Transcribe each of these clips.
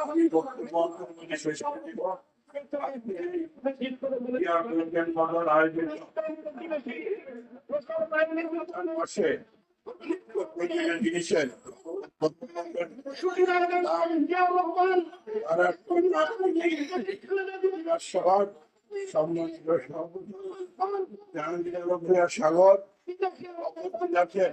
আমি বক্তব্য অন্তর্ভুক্ত শেষ করে দিব আয়োজন পাশে প্রত্যেকটা জিনিসের আর একটা শহর সম্মানিত সভাপতি জাহাঙ্গীর রবিয়া সাগর দেখেন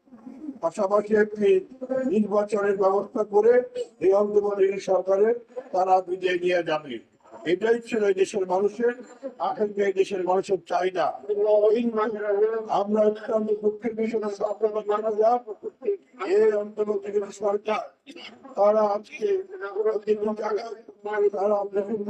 পাশাপাশি একটি নির্বাচনের ব্যবস্থা করে এই অন্তর্বর্তী সরকারের তারা বিদায় নিয়ে যাবে। এটাই ছিল এই দেশের মানুষের আকাঙ্ক্ষা, এই দেশের মানুষের চাহিদা। আমরা অত্যন্ত দুঃখের বিষয়ে এই অন্তর্বর্তী সরকার, তারা আজকে তারা বিভিন্ন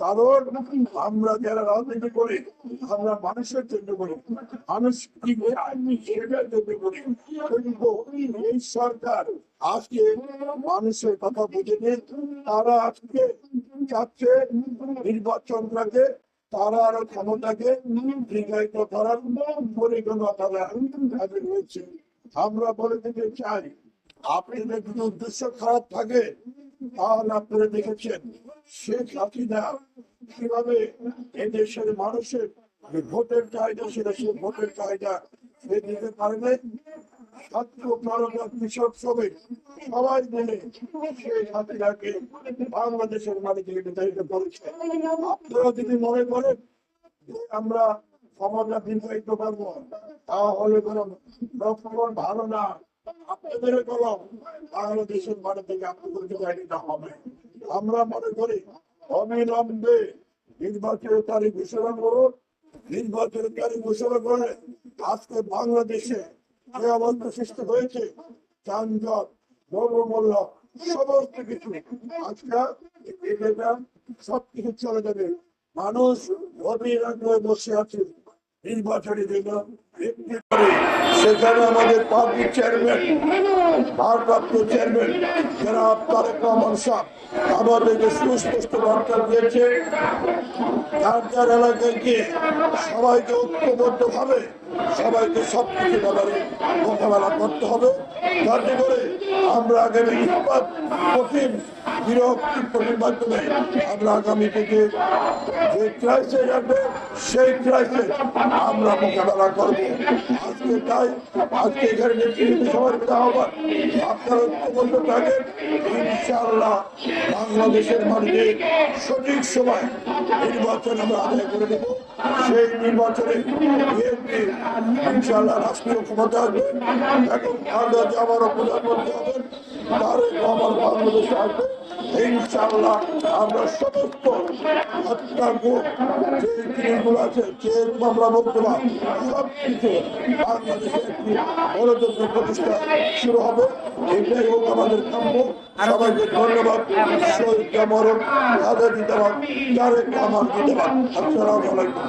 কারণ আমরা যারা রাজনীতি করি, আমরা মানুষের জন্য করি। মানুষ কি জন্য করি। কিন্তু এই সরকার আজকে মানুষের কথা বুঝে নিন তারা আজকে চাচ্ছে নির্বাচনটাকে তারা আরও ক্ষমতাকে দীর্ঘায়িত করার পরিকল্পনা তারা আমরা বলে দিতে চাই আপনাদের যদি উদ্দেশ্য খারাপ থাকে, তাহলে দেখেছেন, শেখ হাসিনা কীভাবে এদেশের মানুষের ভোটের চাহিদা সেটা সে ভোটের চাহিদা সে দিতে বাংলাদেশের আপনারা যদি মনে করেন আমরা সমাজা পারব তাহলে কোনো ভালো না আমরা মনে করি অবিলম্বে নির্বাচনের তারিখ ঘোষণা করুন। নির্বাচনের তারিখ ঘোষণা করে আজকে বাংলাদেশে যে অবস্থা সৃষ্টি হয়েছে সমস্ত কিছু আজকে এটা সব চলে যাবে। মানুষ অবিরাম বসে আছে। নির্বাচনী দিন একটি করে সেখানে আমাদের পার্টির চেয়ারম্যান, ভারপ্রাপ্ত চেয়ারম্যান যারা তারেক রহমান সাহ আমাদেরকে সুস্পষ্ট বার্তা দিয়েছে। যার যার এলাকায় গিয়ে সবাইকে ঐক্যবদ্ধ ভাবে সবাইকে সব কিছু ব্যাপারে মোকাবেলা করতে হবে। যাতে করে আমরা আগামী কঠিন বিরক্তি কঠিন মাধ্যমে আমরা আগামী থেকে যে ক্রাইসিস আসবে, সেই ক্রাইসিস আমরা মোকাবেলা করব। আজকে তাই আজকে এখানে নেতৃত্ব সবার আহ্বান, আপনারা ঐক্যবদ্ধ থাকেন বাংলাদেশের মানুষের সঠিক সময় নির্বাচন আমরা আদায় করে দেব সেই নির্বাচনে বিএনপি রাষ্ট্রীয় ক্ষমতা আসবে জিয়া আবারও প্রধানমন্ত্রী হবেন তারেক রহমান বাংলাদেশে আসবে। আমরা সমস্ত যে আছে, যে সব কিছু গণতন্ত্র প্রতিষ্ঠা শুরু হবে। এটাই হোক আমাদের কাম্য সবাইকে ধন্যবাদ শহীদ কামরণ আজাদি আলাইকুম